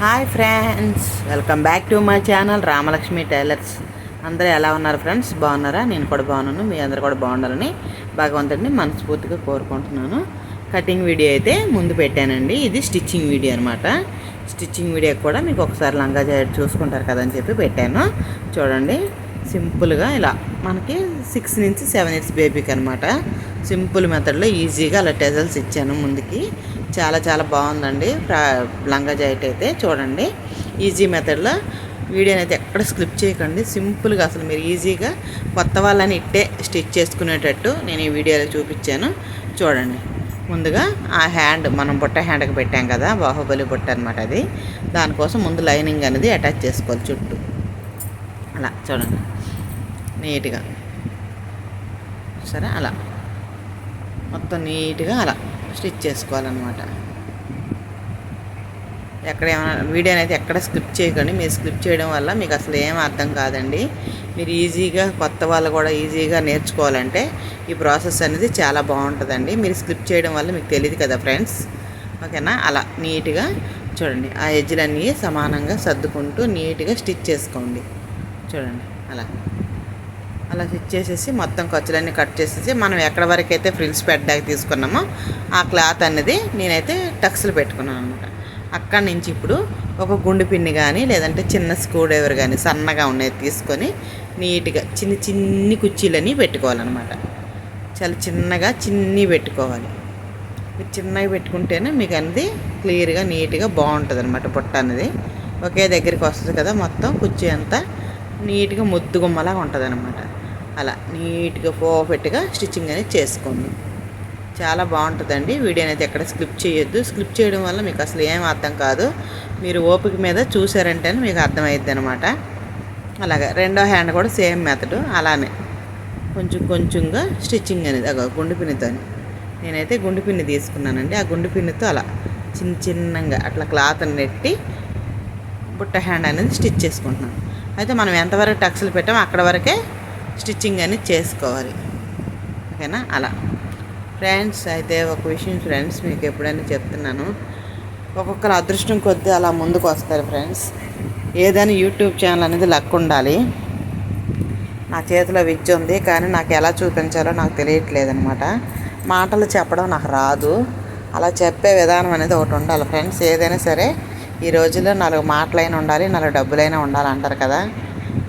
Hi friends welcome back to my channel Ramalakshmi tailors. అందరూ ఎలా ఉన్నారు ఫ్రెండ్స్? బాగున్నారా? నేను కూడా బాగున్నాను. మీ అందరు కూడా బాగుండాలని భగవంతుడిని మనస్ఫూర్తిగా కోరుకుంటున్నాను. కటింగ్ వీడియో అయితే ముందు పెట్టానండి. ఇది స్టిచ్చింగ్ వీడియో అనమాట స్టిచ్చింగ్ వీడియో కూడా మీకు ఒకసారి లంగా జాకెట్ చూసుకుంటారు కదా అని చెప్పి పెట్టాను. చూడండి సింపుల్గా ఇలా మనకి సిక్స్ నుంచి సెవెన్ ఇయర్స్ బేబీకి అనమాట సింపుల్ మెథడ్లో ఈజీగా అలా టెజల్స్ ఇచ్చాను ముందుకి. చాలా చాలా బాగుందండి. లంగా జాకెట్ అయితే చూడండి. ఈజీ మెథడ్లో వీడియోని అయితే ఎక్కడ స్క్లిప్ చేయకండి. సింపుల్గా అసలు మీరు ఈజీగా కొత్త వాళ్ళని ఇట్టే స్టిచ్ చేసుకునేటట్టు నేను ఈ వీడియోలో చూపించాను. చూడండి. ముందుగా ఆ హ్యాండ్ మనం బుట్ట హ్యాండ్కి పెట్టాం కదా బాహుబలి బుట్ట అనమాట అది. దానికోసం ముందు లైనింగ్ అనేది అటాచ్ చేసుకోవాలి చుట్టూ. అలా చూడండి. నీట్గా. సరే అలా. మొత్తం నీట్గా అలా. స్టిచ్ చేసుకోవాలన్నమాట. ఎక్కడ ఏమైనా వీడియోని అయితే ఎక్కడ స్కిప్ చేయకండి. మీరు స్కిప్ చేయడం వల్ల మీకు అసలు ఏం అర్థం కాదండి. మీరు ఈజీగా కొత్త వాళ్ళు కూడా ఈజీగా నేర్చుకోవాలంటే ఈ ప్రాసెస్ అనేది చాలా బాగుంటుందండి. మీరు స్కిప్ చేయడం వల్ల మీకు తెలియదు కదా ఫ్రెండ్స్. ఓకేనా? అలా నీట్గా చూడండి. ఆ ఎజ్జులన్నీ సమానంగా సర్దుకుంటూ నీట్గా స్టిచ్ చేసుకోండి. చూడండి. అలా. అలా స్టిచ్ చేసేసి మొత్తం ఖర్చులన్నీ కట్ చేసేసి మనం ఎక్కడ వరకు అయితే ఫ్రిల్స్ పెట్టడానికి తీసుకున్నామో ఆ క్లాత్ అనేది నేనైతే టక్స్లు పెట్టుకున్నాను అనమాట అక్కడి నుంచి ఇప్పుడు ఒక గుండు పిన్ని కానీ లేదంటే చిన్న స్క్రూ డ్రైవర్ కానీ సన్నగా ఉన్నది తీసుకొని నీట్గా చిన్న చిన్ని కుర్చీలని పెట్టుకోవాలన్నమాట. చాలా చిన్నగా చిన్ని పెట్టుకోవాలి. మీరు చిన్నగా పెట్టుకుంటేనే మీకు అనేది క్లియర్గా నీట్గా బాగుంటుంది అనమాట బుట్ట అనేది ఒకే దగ్గరికి వస్తుంది కదా మొత్తం కుర్చీ అంతా నీట్గా ముద్దుగుమ్మలాగా ఉంటుంది అనమాట అలా నీట్గా పర్ఫెక్ట్గా స్టిచ్చింగ్ అనేది చేసుకోండి. చాలా బాగుంటుందండి. వీడియో అనేది ఎక్కడ స్క్లిప్ చేయొద్దు. స్క్లిప్ చేయడం వల్ల మీకు అసలు ఏం అర్థం కాదు. మీరు ఓపిక మీద చూసారంటే మీకు అర్థమైద్ది అనమాట అలాగే రెండో హ్యాండ్ కూడా సేమ్ మెథడ్ అలానే. కొంచెం కొంచెంగా స్టిచ్చింగ్ అనేది అగో గుండు పిన్నితో నేనైతే గుండు పిన్ని తీసుకున్నానండి. ఆ గుండు పిన్నితో అలా చిన్న చిన్నగా అట్లా క్లాత్ నెట్టి బుట్ట హ్యాండ్ అనేది స్టిచ్ చేసుకుంటున్నాను. అయితే మనం ఎంతవరకు టక్స్లు పెట్టామో అక్కడ వరకే స్టిచ్చింగ్ అనేది చేసుకోవాలి. ఓకేనా? అలా. ఫ్రెండ్స్ అయితే ఒక విషయం ఫ్రెండ్స్ మీకు ఎప్పుడైనా చెప్తున్నాను. ఒక్కొక్కరు అదృష్టం కొద్దీ అలా ముందుకు వస్తారు ఫ్రెండ్స్. ఏదైనా యూట్యూబ్ ఛానల్ అనేది లక్ ఉండాలి. నా చేతిలో విద్య ఉంది కానీ నాకు ఎలా చూపించాలో నాకు తెలియట్లేదు అనమాట మాటలు చెప్పడం నాకు రాదు. అలా చెప్పే విధానం అనేది ఒకటి ఉండాలి ఫ్రెండ్స్. ఏదైనా సరే ఈ రోజుల్లో నాలుగు మాటలైనా ఉండాలి నాలుగు డబ్బులైనా ఉండాలి అంటారు కదా.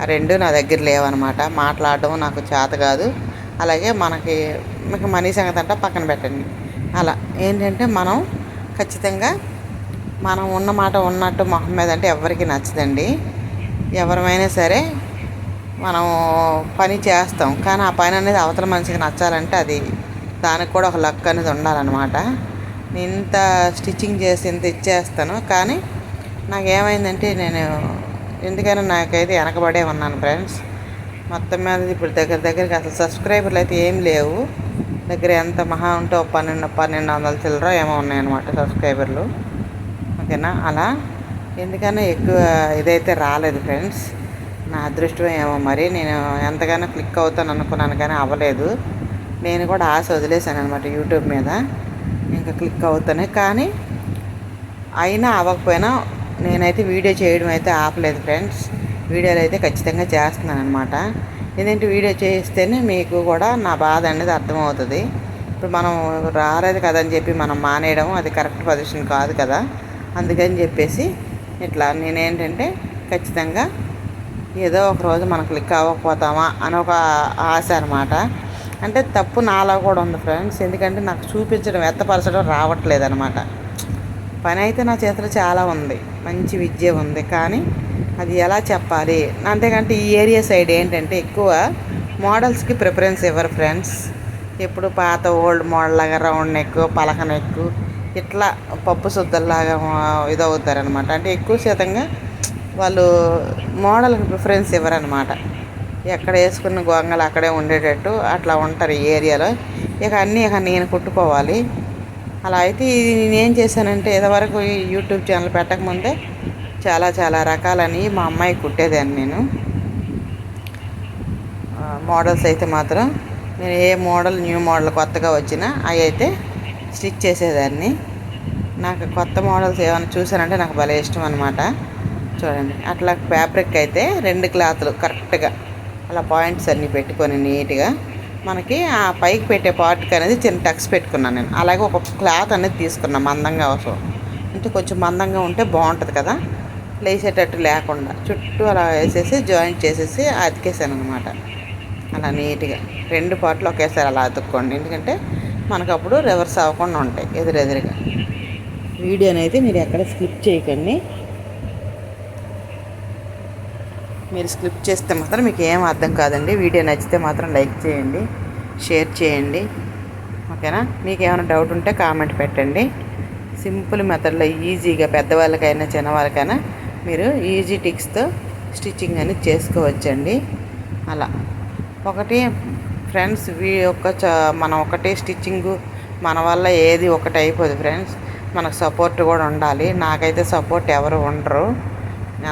రెండు నా దగ్గర లేవన్నమాట మాట్లాడడం నాకు చేత కాదు. అలాగే మనకి మీకు మనీ సంగతి అంటే పక్కన పెట్టండి. అలా. ఏంటంటే మనం ఖచ్చితంగా మనం ఉన్న మాట ఉన్నట్టు మొహం మీద అంటే ఎవరికి నచ్చదండి. ఎవరమైనా సరే మనం పని చేస్తాం. కానీ ఆ పని అనేది అవతల మనిషికి నచ్చాలంటే అది దానికి కూడా ఒక లక్ అనేది ఉండాలన్నమాట. నేను ఇంత స్టిచ్చింగ్ చేసి ఇంత ఇచ్చేస్తాను. కానీ నాకు ఏమైందంటే నేను ఎందుకైనా నాకైతే వెనకబడే ఉన్నాను ఫ్రెండ్స్. మొత్తం మీద ఇప్పుడు దగ్గర దగ్గరికి అసలు సబ్స్క్రైబర్లు అయితే ఏం లేవు. దగ్గర ఎంత మహా ఉంటే పన్నెండు పన్నెండు వందల చిల్లర ఏమో ఉన్నాయన్నమాట సబ్స్క్రైబర్లు. ఓకేనా? అలా? ఎందుకన్నా ఎక్కువ ఇదైతే రాలేదు ఫ్రెండ్స్. నా అదృష్టం ఏమో మరి. నేను ఎంతగానో క్లిక్ అవుతాను అనుకున్నాను కానీ అవ్వలేదు. నేను కూడా ఆశ వదిలేశాను అనమాట యూట్యూబ్ మీద. ఇంకా క్లిక్ అవుతానే. కానీ అయినా అవ్వకపోయినా నేనైతే వీడియో చేయడం అయితే ఆపలేదు ఫ్రెండ్స్. వీడియోలు అయితే ఖచ్చితంగా చేస్తున్నాను అనమాట ఏంటంటే వీడియో చేస్తేనే మీకు కూడా నా బాధ అనేది అర్థమవుతుంది. ఇప్పుడు మనం రాలేదు కదా అని చెప్పి మనం మానేయడం అది కరెక్ట్ పొజిషన్ కాదు కదా. అందుకని చెప్పేసి ఇట్లా నేనేంటంటే ఖచ్చితంగా ఏదో ఒక రోజు మనం క్లిక్ అవ్వకపోతామా అని ఒక ఆశ అనమాట అంటే తప్పు నాలో కూడా ఉంది ఫ్రెండ్స్. ఎందుకంటే నాకు చూపించడం ఎత్తపరచడం రావట్లేదు అనమాట పని అయితే నా చేతిలో చాలా ఉంది. మంచి విద్య ఉంది. కానీ అది ఎలా చెప్పాలి? అంతేకంటే ఈ ఏరియా సైడ్ ఏంటంటే ఎక్కువ మోడల్స్కి ప్రిఫరెన్స్ ఇవ్వరు ఫ్రెండ్స్. ఎప్పుడు పాత ఓల్డ్ మోడల్ లాగా రౌండ్ నెక్ పలక నెక్ ఇట్లా పప్పు శుద్ధల్లాగా ఇదవుతారనమాట. అంటే ఎక్కువ శాతంగా వాళ్ళు మోడల్కి ప్రిఫరెన్స్ ఇవ్వరనమాట. ఎక్కడ వేసుకున్న గొంగలు అక్కడే ఉండేటట్టు అట్లా ఉంటారు ఈ ఏరియాలో. ఇక అన్నీ ఇక నేను కుట్టుకోవాలి. అలా అయితే ఇది నేనేం చేశానంటే ఇదివరకు యూట్యూబ్ ఛానల్ పెట్టకముందే చాలా చాలా రకాలని మా అమ్మాయి కుట్టేదాన్ని నేను. మోడల్స్ అయితే మాత్రం నేను ఏ మోడల్ న్యూ మోడల్ కొత్తగా వచ్చినా అవి అయితే స్టిచ్ చేసేదాన్ని. నాకు కొత్త మోడల్స్ ఏమైనా చూసానంటే నాకు భలే ఇష్టం అనమాట చూడండి అట్లా ఫ్యాబ్రిక్ అయితే రెండు క్లాత్లు కరెక్ట్గా అలా పాయింట్స్ అన్నీ పెట్టుకొని నీట్గా మనకి ఆ పైకి పెట్టే పార్ట్కి అనేది చిన్న టక్స్ పెట్టుకున్నాను నేను. అలాగే ఒక క్లాత్ అనేది తీసుకున్నాను మందంగా అవసరం అంటే కొంచెం మందంగా ఉంటే బాగుంటుంది కదా. లేచేటట్టు లేకుండా చుట్టూ అలా వేసేసి జాయింట్ చేసేసి అతికేసాను అనమాట అలా నీట్గా. రెండు పార్ట్లు ఒకేసారి అలా అతుక్కోండి. ఎందుకంటే మనకు అప్పుడు రివర్స్ అవ్వకుండా ఉంటాయి ఎదురెదురుగా. వీడియోని అయితే మీరు ఎక్కడ స్కిప్ చేయకండి. మీరు స్కిప్ చేస్తే మాత్రం మీకు ఏం అర్థం కాదండి. వీడియో నచ్చితే మాత్రం లైక్ చేయండి షేర్ చేయండి. ఓకేనా? మీకు ఏమైనా డౌట్ ఉంటే కామెంట్ పెట్టండి. సింపుల్ మెథడ్లో ఈజీగా పెద్దవాళ్ళకైనా చిన్నవాళ్ళకైనా మీరు ఈజీ టిక్స్తో స్టిచ్చింగ్ అనేది చేసుకోవచ్చండి. అలా. ఒకటి ఫ్రెండ్స్ వీ ఒక్క చ మనం ఒకటే స్టిచ్చింగ్ మన వల్ల ఏది ఒకటి అయిపోదు ఫ్రెండ్స్. మనకు సపోర్ట్ కూడా ఉండాలి. నాకైతే సపోర్ట్ ఎవరు ఉండరు.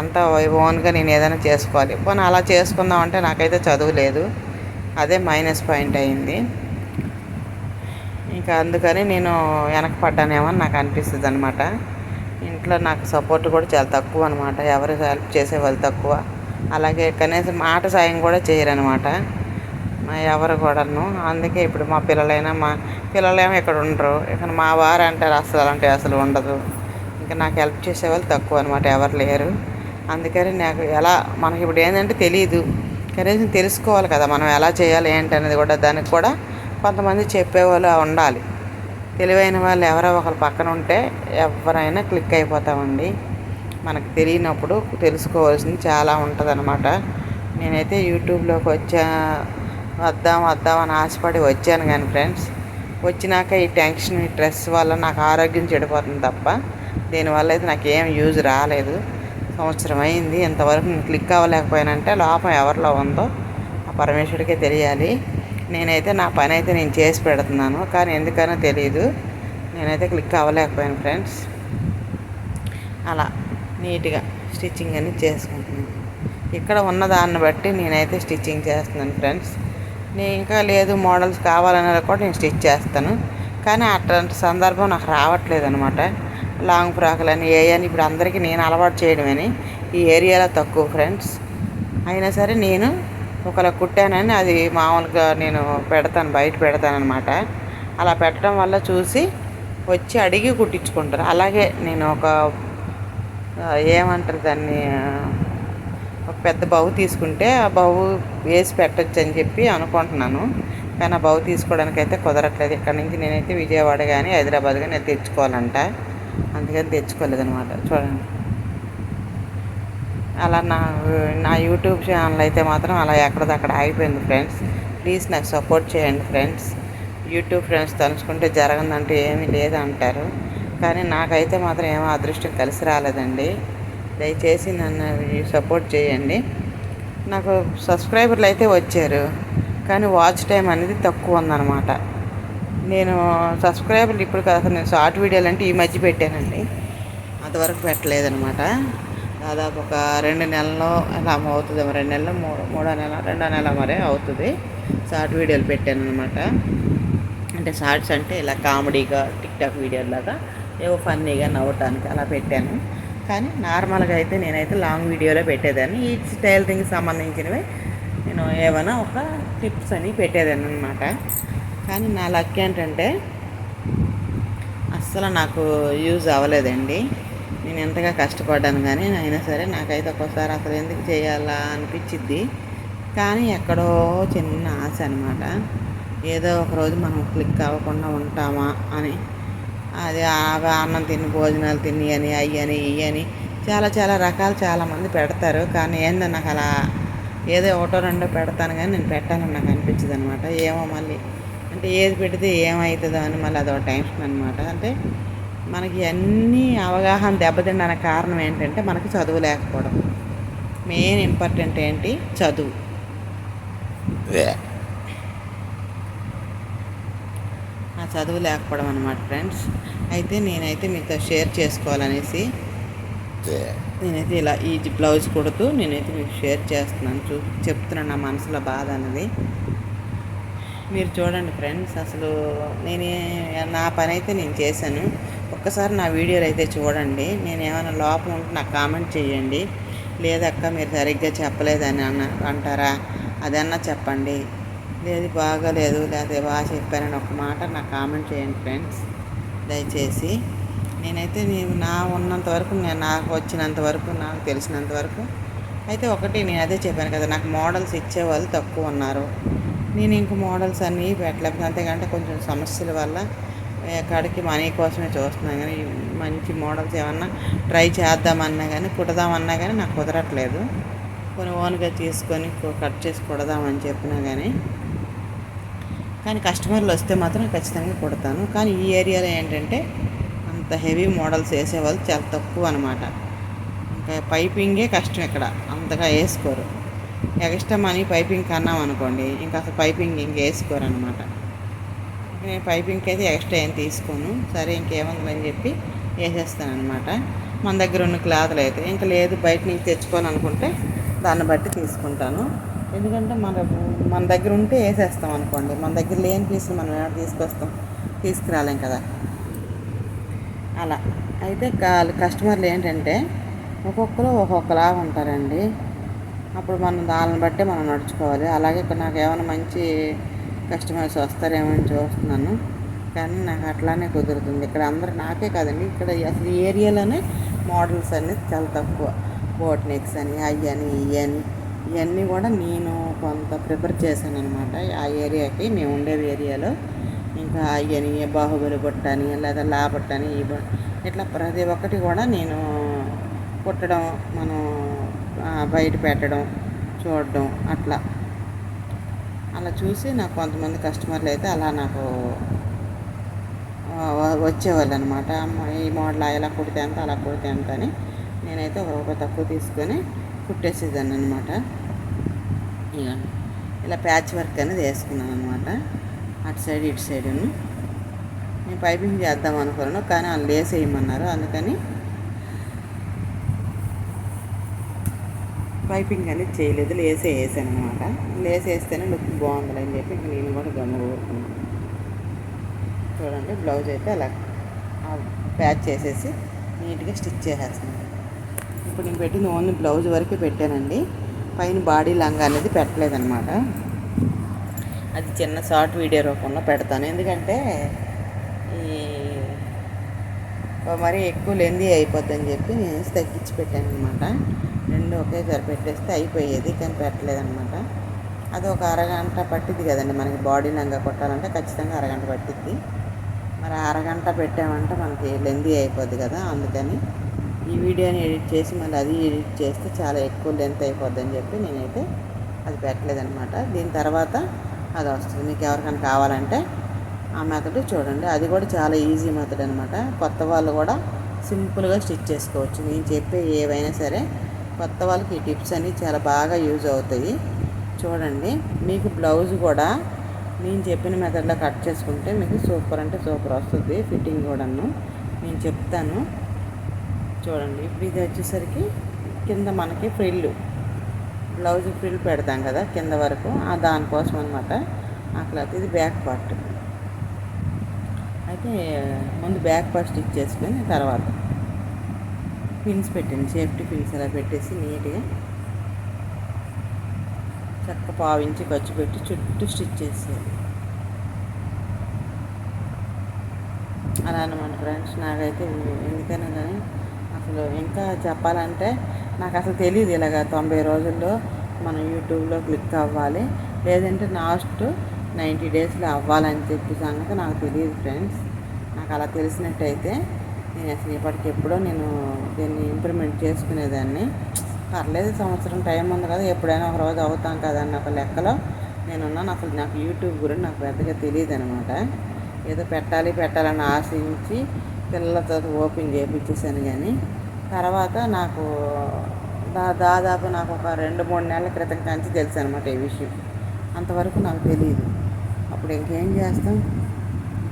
అంతా ఓన్గా నేను ఏదైనా చేసుకోవాలి. పోనీ అలా చేసుకుందామంటే నాకైతే చదువు లేదు. అదే మైనస్ పాయింట్ అయింది. ఇంకా అందుకని నేను వెనకపడ్డానేమో అని నాకు అనిపిస్తుంది అనమాట ఇంట్లో నాకు సపోర్ట్ కూడా చాలా తక్కువ అనమాట ఎవరు హెల్ప్ చేసే వాళ్ళు తక్కువ. అలాగే కనీసం మాట సాయం కూడా చేయరనమాట మా ఎవరు కూడాను. అందుకే ఇప్పుడు మా పిల్లలైనా మా పిల్లలేమో ఇక్కడ ఉండరు. ఇక్కడ మా వారు అంటారు అసలు అలాంటివి అసలు ఉండదు. ఇంకా నాకు హెల్ప్ చేసే వాళ్ళు తక్కువ అనమాట ఎవరు లేరు. అందుకని నాకు ఎలా మనకి ఇప్పుడు ఏంటంటే తెలియదు కనీసం తెలుసుకోవాలి కదా మనం ఎలా చేయాలి ఏంటి అనేది కూడా దానికి కూడా కొంతమంది చెప్పేవాళ్ళు ఉండాలి. తెలివైన వాళ్ళు ఎవరో ఒకరు పక్కన ఉంటే ఎవరైనా క్లిక్ అయిపోతామండి. మనకు తెలియనప్పుడు తెలుసుకోవాల్సింది చాలా ఉంటుంది అనమాట నేనైతే యూట్యూబ్లోకి వచ్చా వద్దాం వద్దాం అని ఆశపడి వచ్చాను కానీ ఫ్రెండ్స్ వచ్చినాక ఈ టెన్షన్ ఈ స్ట్రెస్ వల్ల నాకు ఆరోగ్యం చెడిపోతుంది తప్ప దీనివల్ల అయితే నాకు ఏం యూజ్ రాలేదు. సంవత్సరం అయింది ఇంతవరకు నేను క్లిక్ అవ్వలేకపోయానంటే లోపం ఎవరిలో ఉందో ఆ పరమేశ్వరుడికే తెలియాలి. నేనైతే నా పని అయితే నేను చేసి పెడుతున్నాను. కానీ ఎందుకనో తెలియదు నేనైతే క్లిక్ అవ్వలేకపోయాను ఫ్రెండ్స్. అలా నీట్గా స్టిచ్చింగ్ అని చేసుకుంటున్నాను. ఇక్కడ ఉన్న దాన్ని బట్టి నేనైతే స్టిచ్చింగ్ చేస్తున్నాను ఫ్రెండ్స్. నేను ఇంకా లేదు మోడల్స్ కావాలనేది కూడా నేను స్టిచ్ చేస్తాను. కానీ అట్లాంటి సందర్భం నాకు రావట్లేదు అనమాట లాంగ్ ఫ్రాకులని ఏ అని ఇప్పుడు అందరికీ నేను అలవాటు చేయడమని. ఈ ఏరియాలో తక్కువ ఫ్రెండ్స్. అయినా సరే నేను ఒకలా కుట్టానని అది మామూలుగా నేను పెడతాను బయట పెడతానమాట అలా పెట్టడం వల్ల చూసి వచ్చి అడిగి కుట్టించుకుంటారు. అలాగే నేను ఒక ఏమంటారు దాన్ని ఒక పెద్ద బహు తీసుకుంటే ఆ బహు వేసి పెట్టచ్చు అని చెప్పి అనుకుంటున్నాను. కానీ ఆ బహు తీసుకోవడానికి అయితే కుదరట్లేదు. ఇక్కడ నుంచి నేనైతే విజయవాడ కానీ హైదరాబాద్ కానీ తెచ్చుకోవాలంట. అందుకని తెచ్చుకోలేదనమాట చూడండి. అలా నా నా యూట్యూబ్ ఛానల్ అయితే మాత్రం అలా ఎక్కడిదక్కడ ఆగిపోయింది ఫ్రెండ్స్. ప్లీజ్ నాకు సపోర్ట్ చేయండి ఫ్రెండ్స్. యూట్యూబ్ ఫ్రెండ్స్ తలుచుకుంటే జరగదంటే ఏమీ లేదంటారు. కానీ నాకైతే మాత్రం ఏమో అదృష్టం కలిసి రాలేదండి. దయచేసి నన్ను సపోర్ట్ చేయండి. నాకు సబ్స్క్రైబర్లు అయితే వచ్చారు. కానీ వాచ్ టైం అనేది తక్కువ ఉందన్నమాట. నేను సబ్స్క్రైబర్లు ఇప్పుడు కాదు నేను షార్ట్ వీడియోలు అంటే ఈ మధ్య పెట్టానండి. అంతవరకు పెట్టలేదనమాట దాదాపు ఒక రెండు నెలలో అలా అవుతుంది రెండు నెలలు మూడు మూడో నెల రెండో నెల మరే అవుతుంది. షార్ట్ వీడియోలు పెట్టాను అనమాట అంటే షార్ట్స్ అంటే ఇలా కామెడీగా టిక్ టాక్ వీడియోలాగా ఏవో ఫన్నీగా నవ్వటానికి అలా పెట్టాను. కానీ నార్మల్గా అయితే నేనైతే లాంగ్ వీడియోలో పెట్టేదాన్ని. ఈ టైలరింగ్కి సంబంధించినవి నేను ఏమైనా ఒక టిప్స్ అని పెట్టేదాన్ని అనమాట కానీ నా లక్ ఏంటంటే అస్సలు నాకు యూజ్ అవ్వలేదండి. నేను ఎంతగా కష్టపడ్డాను కానీ అయినా సరే నాకైతే ఒక్కోసారి అసలు ఎందుకు చేయాలా అనిపించిద్ది కానీ ఎక్కడో చిన్న ఆశ అనమాట ఏదో ఒకరోజు మనం క్లిక్ అవ్వకుండా ఉంటామా అని. అది అన్నం తిని భోజనాలు తిని అని అయ్యి అని ఇయ్యి అని చాలా చాలా రకాలు చాలామంది పెడతారు. కానీ ఏందో నాకు అలా ఏదో ఒకటో రెండో పెడతాను కానీ నేను పెట్టాలని నాకు అనిపించదు అనమాట ఏమో మళ్ళీ అంటే ఏది పెడితే ఏమవుతుందో అని మళ్ళీ అదొక టెన్షన్ అనమాట అంటే మనకి అన్ని అవగాహన దెబ్బతినడానికి కారణం ఏంటంటే మనకి చదువు లేకపోవడం. మెయిన్ ఇంపార్టెంట్ ఏంటి? చదువు. ఆ చదువు లేకపోవడం అనమాట ఫ్రెండ్స్. అయితే నేనైతే మీతో షేర్ చేసుకోవాలనేసి నేనైతే ఇలా ఈ బ్లౌజ్ కుడుతూ నేనైతే మీకు షేర్ చేస్తున్నాను. చూ చెప్తున్నాను నా మనసులో బాధ అనేది మీరు చూడండి ఫ్రెండ్స్ అసలు నేను నా పని అయితే నేను చేశాను. ఒక్కసారి నా వీడియోలు అయితే చూడండి. నేను ఏమైనా లోపం ఉంటే నాకు కామెంట్ చేయండి. లేదక్క మీరు సరిగ్గా చెప్పలేదని అన్న అంటారా? అదన్నా చెప్పండి. లేదు బాగాలేదు. లేదా బాగా చెప్పానని ఒక మాట నాకు కామెంట్ చేయండి ఫ్రెండ్స్. దయచేసి. నేనైతే నేను నా ఉన్నంత వరకు నేను నాకు వచ్చినంత వరకు నాకు తెలిసినంత వరకు అయితే ఒకటి నేను అదే చెప్పాను కదా నాకు మోడల్స్ ఇచ్చేవాళ్ళు తక్కువ ఉన్నారు. నేను ఇంక మోడల్స్ అన్నీ పెట్టలేదు అంతేకంటే కొంచెం సమస్యల వల్ల ఎక్కడికి మనీ కోసమే చూస్తున్నాను. కానీ మంచి మోడల్స్ ఏమన్నా ట్రై చేద్దామన్నా కానీ కుడదామన్నా కానీ నాకు కుదరట్లేదు. కొన్ని ఓన్గా తీసుకొని కట్ చేసి కుడదామని చెప్పినా కానీ కానీ కస్టమర్లు వస్తే మాత్రం ఖచ్చితంగా కుడతాను. కానీ ఈ ఏరియాలో ఏంటంటే అంత హెవీ మోడల్స్ వేసేవాళ్ళు చాలా తక్కువ అనమాట ఇంకా పైపింగే కష్టం ఇక్కడ. అంతగా వేసుకోరు. ఎక్స్ట్రా మనీ పైపింగ్ కన్నాం అనుకోండి ఇంకా అసలు పైపింగ్ ఇంక వేసుకోరు అనమాట నేను పైపింగ్కి అయితే ఎక్స్ట్రా ఏం తీసుకోను సరే ఇంకేముందని చెప్పి వేసేస్తాను అనమాట మన దగ్గర ఉన్న క్లాత్లు అయితే ఇంకా లేదు బయట నుంచి తెచ్చుకోవాలనుకుంటే దాన్ని బట్టి తీసుకుంటాను. ఎందుకంటే మన మన దగ్గర ఉంటే వేసేస్తాం అనుకోండి మన దగ్గర లేని పీసులు మనం ఏమైనా తీసుకొస్తాం తీసుకురాలేం కదా. అలా. అయితే కస్టమర్లు ఏంటంటే ఒక్కొక్కరు ఒక్కొక్కలాగా ఉంటారండి. అప్పుడు మనం దానిని బట్టే మనం నడుచుకోవాలి. అలాగే ఇక్కడ నాకు ఏమైనా మంచి కస్టమర్స్ వస్తారేమో అని చూస్తున్నాను. కానీ నాకు అట్లానే కుదురుతుంది. ఇక్కడ అందరు నాకే కాదండి. ఇక్కడ అసలు ఈ ఏరియాలోనే మోడల్స్ అనేది చాలా తక్కువ. బోట్ నెక్స్ అని అవి అని ఇవి ఇవన్నీ కూడా నేను కొంత ప్రిపేర్ చేశాను అనమాట ఆ ఏరియాకి మేము ఉండేది ఏరియాలో. ఇంకా అయ్యని బాహుబలి బుట్టని లేదా లా అని ఈ ఇట్లా ప్రతి ఒక్కటి కూడా నేను కుట్టడం మనం బయట పెట్టడం చూడడం అట్లా. అలా చూసి నాకు కొంతమంది కస్టమర్లు అయితే అలా నాకు వచ్చేవాళ్ళు అనమాట ఈ మోడల్ ఎలా కుడితే అంత అలా కుడితే అంత అని నేనైతే ఒక రూపాయి తక్కువ తీసుకొని కుట్టేసేదాన్ని అనమాట ఇలా ప్యాచ్ వర్క్ అనేది వేసుకున్నాను అనమాట అటు సైడ్ ఇటు సైడ్ నేను పైపింగ్ చేద్దాం అనుకున్నాను కానీ వాళ్ళు లేసేయమన్నారు. అందుకని పైపింగ్ అనేది చేయలేదు. లేసే వేసాను అనమాట లేస్ వేస్తేనే లుక్ బాగుందని చెప్పి చెప్పి నేను కూడా గమ్ము కోరుకున్నాను చూడండి బ్లౌజ్ అయితే అలా ప్యాచ్ చేసేసి నీట్గా స్టిచ్ చేసేస్తున్నాను ఇప్పుడు నేను పెట్టింది ఓన్లీ బ్లౌజ్ వరకే పెట్టానండి. పైన బాడీ లంగా అనేది పెట్టలేదన్నమాట. అది చిన్న షార్ట్ వీడియో రూపంలో పెడతాను. ఎందుకంటే ఈ మరీ ఎక్కువ లెందీ అయిపోద్దని చెప్పి నేను తగ్గించి పెట్టాను అనమాట రెండు ఒకేసారి పెట్టేస్తే అయిపోయేది కానీ పెట్టలేదన్నమాట. అది ఒక అరగంట పట్టిద్ది కదండి మనకి బాడీ లంగా కొట్టాలంటే ఖచ్చితంగా అరగంట పట్టిద్ది. మరి అరగంట పెట్టామంటే మనకి లెందీ అయిపోద్ది కదా అందుకని ఈ వీడియోని ఎడిట్ చేసి మళ్ళీ అది ఎడిట్ చేస్తే చాలా ఎక్కువ లెంత్ అయిపోద్ది అని చెప్పి నేనైతే అది పెట్టలేదనమాట దీని తర్వాత అది వస్తుంది. మీకు ఎవరికైనా కావాలంటే ఆ మెథడ్ చూడండి. అది కూడా చాలా ఈజీ మెథడ్ అనమాట కొత్త వాళ్ళు కూడా సింపుల్గా స్టిచ్ చేసుకోవచ్చు. నేను చెప్పే ఏవైనా సరే కొత్త వాళ్ళకి ఈ టిప్స్ అన్నీ చాలా బాగా యూజ్ అవుతాయి. చూడండి మీకు బ్లౌజ్ కూడా నేను చెప్పిన మెథడ్లో కట్ చేసుకుంటే మీకు సూపర్ అంటే సూపర్ వస్తుంది ఫిట్టింగ్ కూడాను. నేను చెప్తాను. చూడండి ఇప్పుడు ఇది వచ్చేసరికి కింద మనకి ఫ్రిల్లు బ్లౌజ్ ఫ్రిల్ పెడతాం కదా కింద వరకు ఆ దానికోసం అనమాట ఆ క్లాత్. ఇది బ్యాక్ పార్ట్. అయితే ముందు బ్యాక్ పార్ట్ స్టిచ్ చేసుకుని తర్వాత పిన్స్ పెట్టండి సేఫ్టీ పిన్స్ అలా పెట్టేసి నీట్గా చక్క పావించి ఖర్చు పెట్టి చుట్టూ స్టిచ్ చేసేది అలా అనమాట ఫ్రెండ్స్. నాకైతే ఎందుకైనా కానీ అసలు ఇంకా చెప్పాలంటే నాకు అసలు తెలియదు ఇలాగ తొంభై రోజుల్లో మనం యూట్యూబ్లో క్లిక్ అవ్వాలి. లేదంటే లాస్ట్ నైంటీ డేస్లో అవ్వాలని చెప్పి సంగతి నాకు తెలియదు ఫ్రెండ్స్. నాకు అలా తెలిసినట్టయితే నేను అసలు ఇప్పటికెప్పుడో నేను దీన్ని ఇంప్రూవ్మెంట్ చేసుకునేదాన్ని. పర్లేదు సంవత్సరం టైం ఉంది కదా ఎప్పుడైనా ఒక రోజు అవుతాం కదా అన్న ఒక లెక్కలో నేనున్నాను. అసలు నాకు యూట్యూబ్ గురించి నాకు పెద్దగా తెలియదు అనమాట ఏదో పెట్టాలి పెట్టాలని ఆశించి పిల్లలతో ఓపెన్ చేయించేసాను కానీ తర్వాత నాకు దా దాదాపు నాకు ఒక రెండు మూడు నెలల క్రితం కంచి తెలుసు అనమాట ఈ విషయం. అంతవరకు నాకు తెలియదు అప్పుడు ఇంకేం చేస్తాం?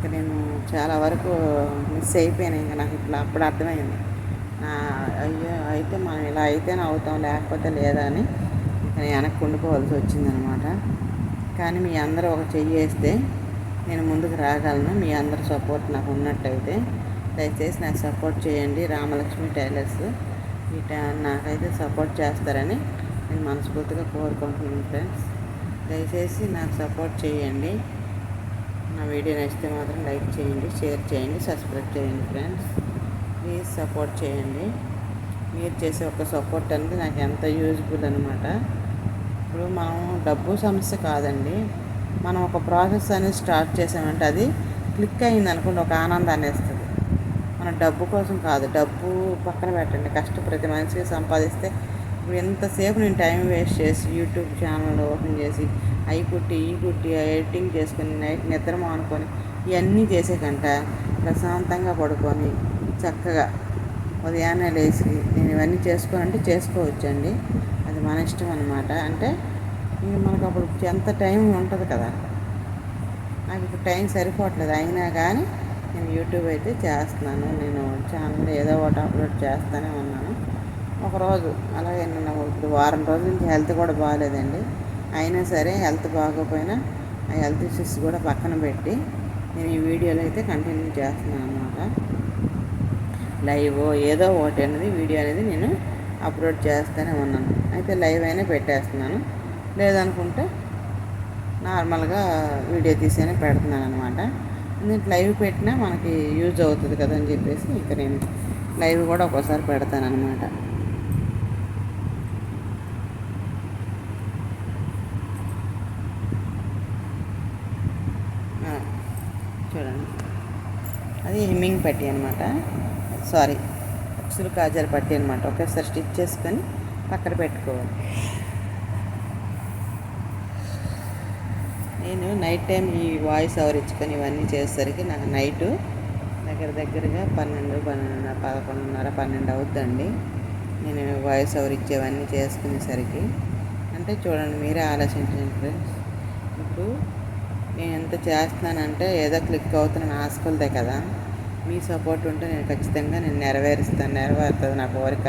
ఇంకా నేను చాలా వరకు మిస్ అయిపోయాను ఇంకా నాకు ఇట్లా అప్పుడు అర్థమైంది. అయ్యో అయితే మనం ఇలా అయితేనే అవుతాం లేకపోతే లేదా అని ఇంకా నేను వెనక్కి ఉండిపోవాల్సి వచ్చిందనమాట. కానీ మీ అందరూ ఒక చెయ్యి వేస్తే నేను ముందుకు రాగలను మీ అందరి సపోర్ట్ నాకు ఉన్నట్టయితే దయచేసి నాకు సపోర్ట్ చేయండి. రామలక్ష్మి టైలర్స్ ఈ నాకైతే సపోర్ట్ చేస్తారని నేను మనస్ఫూర్తిగా కోరుకుంటున్నాను ఫ్రెండ్స్. దయచేసి నాకు సపోర్ట్ చేయండి. నా వీడియో నచ్చితే మాత్రం లైక్ చేయండి షేర్ చేయండి సబ్స్క్రైబ్ చేయండి ఫ్రెండ్స్. ప్లీజ్ సపోర్ట్ చేయండి. మీరు చేసే ఒక సపోర్ట్ అనేది నాకు ఎంత యూజ్ఫుల్ అనమాట ఇప్పుడు మనం డబ్బు సమస్య కాదండి. మనం ఒక ప్రాసెస్ అనేది స్టార్ట్ చేసామంటే అది క్లిక్ అయింది అనుకోండి ఒక ఆనందాన్ని ఇస్తుంది మన డబ్బు కోసం కాదు డబ్బు పక్కన పెట్టండి. కష్ట ప్రతి మనిషికి సంపాదిస్తే ఇప్పుడు ఎంతసేపు నేను టైం వేస్ట్ చేసి యూట్యూబ్ ఛానల్ ఓపెన్ చేసి అవి కుట్టి ఈ కుట్టి ఎడిటింగ్ చేసుకుని నైట్ నిద్ర మానుకొని ఇవన్నీ చేసేకంట. ప్రశాంతంగా పడుకొని చక్కగా ఉదయాన్నే లేచి నేను ఇవన్నీ చేసుకోనంటే చేసుకోవచ్చండి. అది మన ఇష్టం అనమాట అంటే ఇంక మనకు అప్పుడు ఎంత టైం ఉంటుంది కదా. నాకు ఇప్పుడు టైం సరిపోవట్లేదు. అయినా కానీ నేను యూట్యూబ్ అయితే చేస్తున్నాను. నేను ఛానల్ ఏదో ఒకటి అప్లోడ్ చేస్తూనే ఉన్నాను. ఒకరోజు అలాగే నేను ఇప్పుడు వారం రోజుల నుంచి హెల్త్ కూడా బాగాలేదండి. అయినా సరే హెల్త్ బాగోపోయినా ఆ హెల్త్ ఇష్యూస్ కూడా పక్కన పెట్టి నేను ఈ వీడియోలు అయితే కంటిన్యూ చేస్తున్నాను అనమాట లైవ్ ఏదో ఒకటి అనేది వీడియో అనేది నేను అప్లోడ్ చేస్తూనే ఉన్నాను. అయితే లైవ్ అయినా పెట్టేస్తున్నాను. లేదనుకుంటే నార్మల్గా వీడియో తీసేనే పెడుతున్నాను అనమాట ఎందుకంటే లైవ్ పెట్టినా మనకి యూజ్ అవుతుంది కదా అని చెప్పేసి ఇక నేను లైవ్ కూడా ఒక్కోసారి పెడతాను అనమాట చూడండి. అది హెమ్మింగ్ పట్టి అనమాట సారీ ఉక్సులు కాజాలు పట్టి అనమాట ఒకేసారి స్టిచ్ చేసుకొని పక్కన పెట్టుకోవాలి. నేను నైట్ టైం ఈ వాయిస్ ఓవర్ ఇచ్చుకొని ఇవన్నీ చేసేసరికి నాకు నైటు దగ్గర దగ్గరగా పన్నెండు పన్నెండున్నర పదకొండున్నర పన్నెండు అవుద్దండి. నేను వాయిస్ ఓవర్ ఇచ్చేవన్నీ చేసుకునేసరికి. అంటే చూడండి మీరే ఆలోచించండి ఫ్రెండ్స్ ఇప్పుడు నేను ఎంత చేస్తున్నానంటే ఏదో క్లిక్ అవుతున్న ఆశకులదే కదా. మీ సపోర్ట్ ఉంటే నేను ఖచ్చితంగా నేను నెరవేరుస్తాను నెరవేరుతుంది నా కోరిక.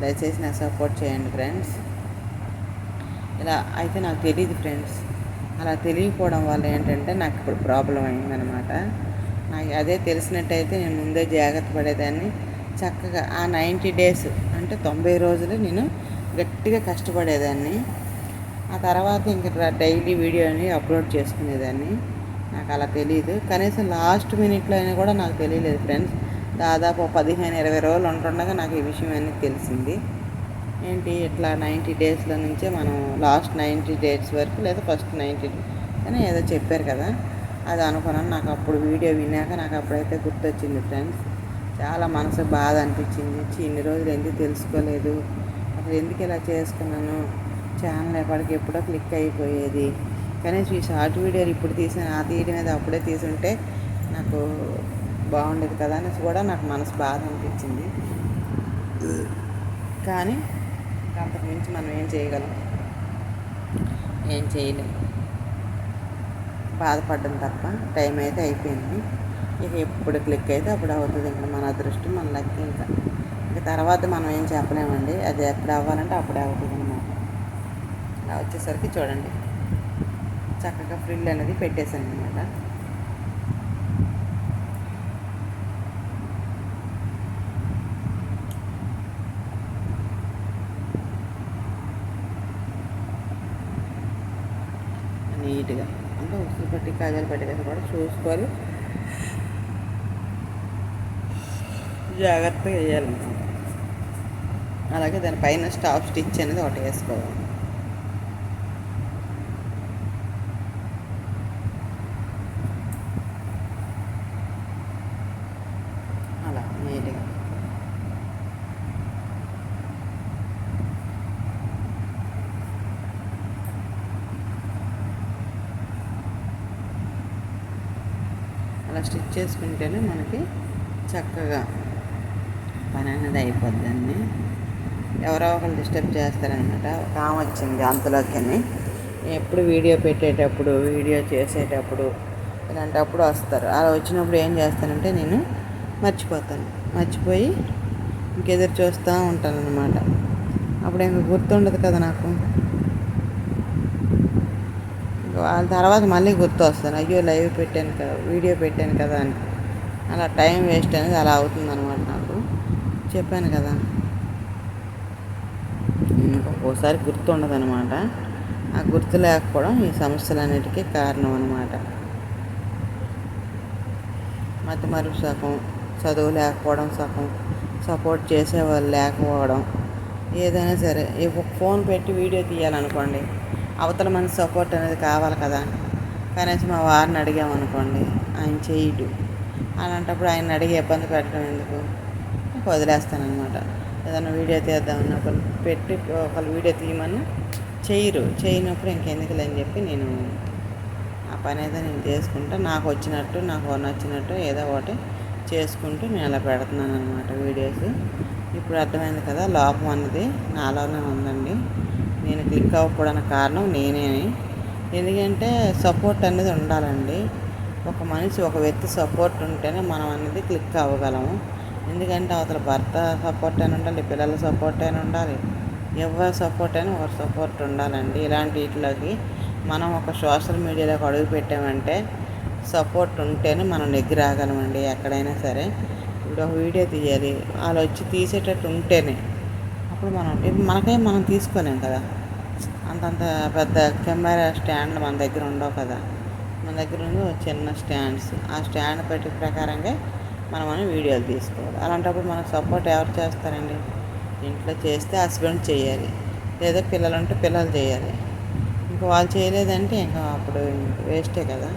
దయచేసి నాకు సపోర్ట్ చేయండి ఫ్రెండ్స్. ఇలా అయితే నాకు తెలియదు ఫ్రెండ్స్. అలా తెలియకపోవడం వల్ల ఏంటంటే నాకు ఇప్పుడు ప్రాబ్లం అయిందనమాట నాకు అదే తెలిసినట్టయితే నేను ముందే జాగ్రత్త పడేదాన్ని. చక్కగా ఆ నైంటీ డేస్ అంటే తొంభై రోజులు నేను గట్టిగా కష్టపడేదాన్ని. ఆ తర్వాత ఇంకా డైలీ వీడియోని అప్లోడ్ చేసుకునేదాన్ని. నాకు అలా తెలియదు కనీసం లాస్ట్ మినిట్లో అయినా కూడా నాకు తెలియలేదు ఫ్రెండ్స్. దాదాపు పదిహేను ఇరవై రోజులు ఉంటుండగా నాకు ఈ విషయం అనేది తెలిసింది. ఏంటి ఇట్లా నైంటీ డేస్లో నుంచే మనం లాస్ట్ నైంటీ డేస్ వరకు లేదా ఫస్ట్ నైంటీ అని ఏదో చెప్పారు కదా. అది అనుకున్నాను. నాకు అప్పుడు వీడియో విన్నాక నాకు అప్పుడైతే గుర్తొచ్చింది ఫ్రెండ్స్. చాలా మనసు బాధ అనిపించింది. ఇన్ని రోజులు ఎందుకు తెలుసుకోలేదు? అసలు ఎందుకు ఇలా చేసుకున్నాను? ఛానల్ ఎప్పటికి ఎప్పుడో క్లిక్ అయిపోయేది. కనీసం ఈ షార్ట్ వీడియోలు ఇప్పుడు తీసిన ఆ తీయడం మీద అప్పుడే తీసుంటే నాకు బాగుండేది కదా అనేసి కూడా నాకు మనసు బాధ అనిపించింది. కానీ అంతకు మించి మనం ఏం చేయగలం? ఏం చేయలేం. బాధపడడం తప్ప టైం అయితే అయిపోయింది. ఇక ఎప్పుడు క్లిక్ అయితే అప్పుడు అవుతుంది ఇంకా మన అదృష్టం మన లక్ ఇంకా. ఇక తర్వాత మనం ఏం చెప్పలేమండి. అది ఎప్పుడు అవ్వాలంటే అప్పుడే అవుతుంది. వచ్చేసరికి చూడండి. చక్కగా ఫ్రిల్ అనేది పెట్టేశాను అనమాట నీట్గా అంటే ఉసులు పట్టి కాజాలు పట్టేసి కూడా చూసుకొని జాగ్రత్తగా వేయాలి అలాగే దానిపైన స్టాప్ స్టిచ్ అనేది ఒకటి వేసుకోవాలి అలా నీట్గా అలా స్టిచ్ చేసుకుంటేనే మనకి చక్కగా పని అనేది అయిపోద్దండి. ఎవరో ఒకరు డిస్టర్బ్ చేస్తారనమాట ఒక ఆమె వచ్చింది అంతలోకి ఎప్పుడు వీడియో పెట్టేటప్పుడు వీడియో చేసేటప్పుడు ఇలాంటప్పుడు వస్తారు. అలా వచ్చినప్పుడు ఏం చేస్తానంటే నేను మర్చిపోతాను. మర్చిపోయి ఇంకెదురు చూస్తూ ఉంటాను అనమాట అప్పుడు ఇంకా గుర్తుండదు కదా నాకు. ఆ వాళ్ళ తర్వాత మళ్ళీ గుర్తు వస్తాను అయ్యో లైవ్ పెట్టాను కదా వీడియో పెట్టాను కదా అని. అలా టైం వేస్ట్ అనేది అలా అవుతుంది అనమాట నాకు. చెప్పాను కదా. ఒక్కోసారి గుర్తు ఉండదనమాట ఆ గుర్తు లేకపోవడం ఈ సమస్యలన్నిటికీ కారణం అనమాట మధ్య మరుపు సగం చదువు లేకపోవడం సగం సపోర్ట్ చేసేవాళ్ళు లేకపోవడం ఏదైనా సరే ఇప్పుడు ఫోన్ పెట్టి వీడియో తీయాలనుకోండి అవతల మన సపోర్ట్ అనేది కావాలి కదా. కనీసం మా వారిని అడిగామనుకోండి ఆయన చేయడు. అలాంటప్పుడు ఆయన అడిగి ఇబ్బంది పెట్టడం ఎందుకు? వదిలేస్తానమాట ఏదైనా వీడియో తీద్దామని ఒకరు పెట్టి ఒకళ్ళు వీడియో తీయమని చేయరు. చేయనప్పుడు ఇంకెందుకులే అని చెప్పి నేను ఆ పని అయితే నేను చేసుకుంటా. నాకు వచ్చినట్టు నాకు నచ్చినట్టు ఏదో ఒకటి చేసుకుంటూ నేను అలా పెడుతున్నాను అనమాట వీడియోస్. ఇప్పుడు అర్థమైంది కదా లోపం అన్నది నాలోనే ఉందండి. నేను క్లిక్ అవ్వకపోవడానికి కారణం నేనే ఎందుకంటే సపోర్ట్ అనేది ఉండాలండి. ఒక మనిషి ఒక వ్యక్తి సపోర్ట్ ఉంటేనే మనం అనేది క్లిక్ అవ్వగలము. ఎందుకంటే అవతల భర్త సపోర్ట్ అయినా ఉండాలి పిల్లల సపోర్ట్ అయినా ఉండాలి. ఎవరి సపోర్ట్ అయినా ఒకరి సపోర్ట్ ఉండాలండి. ఇలాంటి వీటిలోకి మనం ఒక సోషల్ మీడియాలోకి అడుగు పెట్టామంటే సపోర్ట్ ఉంటేనే మనం నెగ్గి రాగలమండి ఎక్కడైనా సరే. ఇప్పుడు ఒక వీడియో తీయాలి. వాళ్ళు వచ్చి తీసేటట్టు ఉంటేనే అప్పుడు మనం ఇప్పుడు మనకే మనం తీసుకోలేం కదా. అంతంత పెద్ద కెమెరా స్టాండ్లు మన దగ్గర ఉండవు కదా. మన దగ్గర ఉంది చిన్న స్టాండ్స్. ఆ స్టాండ్ పెట్టి ప్రకారంగా మనం అని వీడియోలు తీసుకోవాలి. అలాంటప్పుడు మనకు సపోర్ట్ ఎవరు చేస్తారండి? ఇంట్లో చేస్తే హస్బెండ్ చేయాలి. లేదా పిల్లలు ఉంటే పిల్లలు చేయాలి. ఇంకా వాళ్ళు చేయలేదంటే ఇంకా అప్పుడు వేస్టే కదా.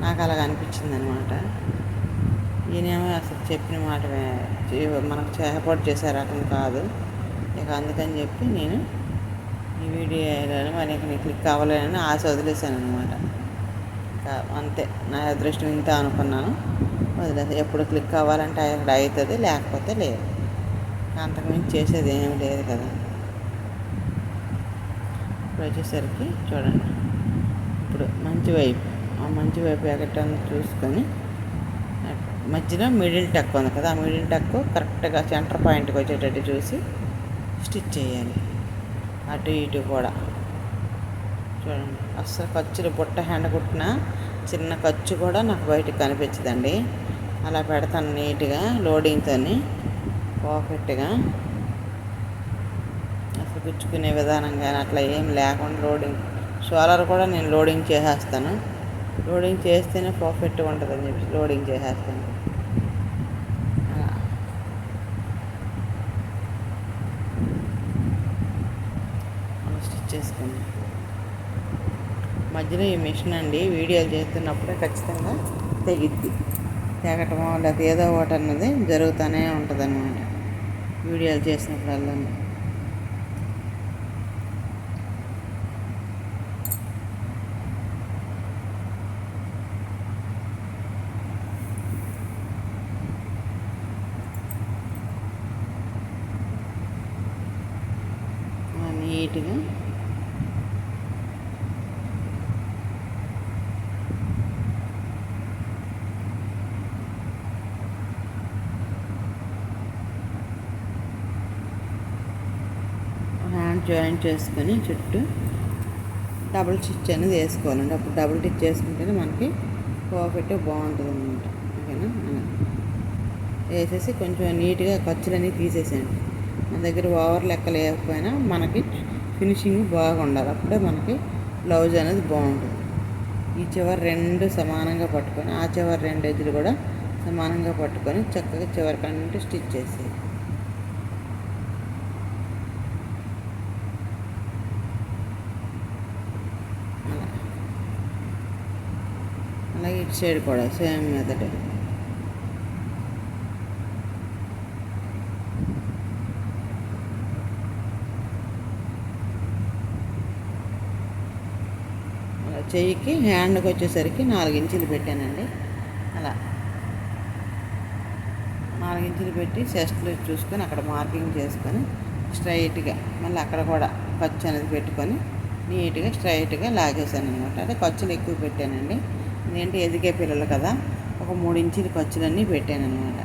నాకు అలాగ అనిపించింది అనమాట ఈయనేమో అసలు చెప్పిన మాట మనకు సపోర్ట్ చేసే రకం కాదు. ఇక అందుకని చెప్పి నేను ఈ వీడియో మరి నీకు క్లిక్ అవ్వలేనని ఆశ వదిలేశాను అనమాట అంతే నా అదృష్టం ఇంత అనుకున్నాను. వదిలేసి. ఎప్పుడు క్లిక్ అవ్వాలంటే అక్కడ అవుతుంది లేకపోతే లేదు. అంతకుమించి చేసేది ఏమీ లేదు కదా. ఇప్పుడు వచ్చేసరికి చూడండి. ఇప్పుడు మంచి వైపు ఆ మంచి వైపు ఎక్కడన్నా చూసుకొని మధ్యలో మిడిల్ టక్ ఉంది కదా ఆ మిడిల్ టక్ కరెక్ట్గా సెంటర్ పాయింట్కి వచ్చేటట్టు చూసి స్టిచ్ చేయాలి. అటు ఇటు కూడా. చూడండి అస్సలు ఖర్చులు బుట్ట హ్యాండ్ కుట్టిన చిన్న ఖర్చు కూడా నాకు బయటకు కనిపించదండి. అలా పెడతాను నీట్గా లోడింగ్తో పర్ఫెక్ట్గా అసలు గుచ్చుకునే విధానం కానీ అట్లా ఏం లేకుండా లోడింగ్ సోలార్ కూడా నేను లోడింగ్ చేసేస్తాను. లోడింగ్ చేస్తేనే పర్ఫెక్ట్గా ఉంటుందని చెప్పి లోడింగ్ చేసేస్తాను అలా అలా స్టిచ్ చేసుకుని మధ్యలో ఈ మిషన్ అండి వీడియోలు చేస్తున్నప్పుడే ఖచ్చితంగా తెగిద్ది. తెగటమో లేకపోతే ఏదో ఒకటి అన్నది జరుగుతూనే ఉంటుంది అనమాట వీడియోలు చేసినప్పుడల్లా నీట్గా హ్యాండ్ జాయింట్ చేసుకొని చుట్టూ డబుల్ స్టిచ్ అనేది వేసుకోవాలండి. అప్పుడు డబుల్ స్టిచ్ చేసుకుంటేనే మనకి పర్ఫెక్ట్ బాగుంటుంది అనమాట ఓకేనా? వేసేసి కొంచెం నీట్గా ఖర్చులన్నీ తీసేసేయండి. మన దగ్గర ఓవర్ లెక్క లేకపోయినా మనకి ఫినిషింగ్ బాగుండాలి. అప్పుడే మనకి బ్లౌజ్ అనేది బాగుంటుంది. ఈ చివరి రెండు సమానంగా పట్టుకొని ఆ చివరి రెండు ఎద్దులు కూడా సమానంగా పట్టుకొని చక్కగా చివరి కంటే స్టిచ్ చేసేది అలా అలాగే సైడ్ కూడా సేమ్ మెథడ్ అలా చెయ్యికి హ్యాండ్కి వచ్చేసరికి నాలుగు ఇంచులు పెట్టానండి అలా। నాలుగు ఇంచులు పెట్టి చెస్ట్లో చూసుకొని అక్కడ మార్కింగ్ చేసుకొని స్ట్రైట్గా మళ్ళీ అక్కడ కూడా ఖర్చు అనేది పెట్టుకొని నీట్గా స్ట్రైట్గా లాగేసాను అనమాట అంటే ఖర్చులు ఎక్కువ పెట్టానండి ఎందుకంటే ఎదిగే పిల్లలు కదా ఒక మూడు ఇంచుల ఖర్చులన్నీ పెట్టాను అనమాట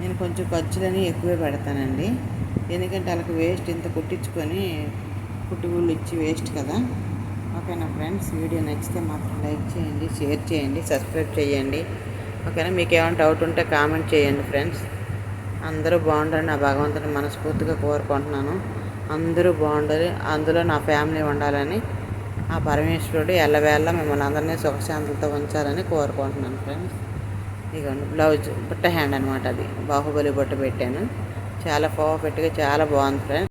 నేను కొంచెం ఖర్చులని ఎక్కువే పెడతానండి. ఎందుకంటే వాళ్ళకి వేస్ట్ ఇంత కుట్టించుకొని కుట్టుగుళ్ళు ఇచ్చి వేస్ట్ కదా. ఓకేనా ఫ్రెండ్స్? వీడియో నచ్చితే మాత్రం లైక్ చేయండి షేర్ చేయండి సబ్స్క్రైబ్ చేయండి. ఓకేనా? మీకు ఏమైనా డౌట్ ఉంటే కామెంట్ చేయండి ఫ్రెండ్స్. అందరూ బాగుండాలని నా భగవంతుని మనస్ఫూర్తిగా కోరుకుంటున్నాను. అందరూ బాగుండాలి. అందులో నా ఫ్యామిలీ ఉండాలని ఆ పరమేశ్వరుడు ఎల్లవేళ మిమ్మల్ని అందరినీ సుఖశాంతులతో ఉంచాలని కోరుకుంటున్నాను ఫ్రెండ్స్. ఇదిగోండి బ్లౌజ్ బుట్ట హ్యాండ్ అనమాట అది. బాహుబలి బుట్ట పెట్టాను. చాలా పర్ఫెక్ట్గా చాలా బాగుంది ఫ్రెండ్స్.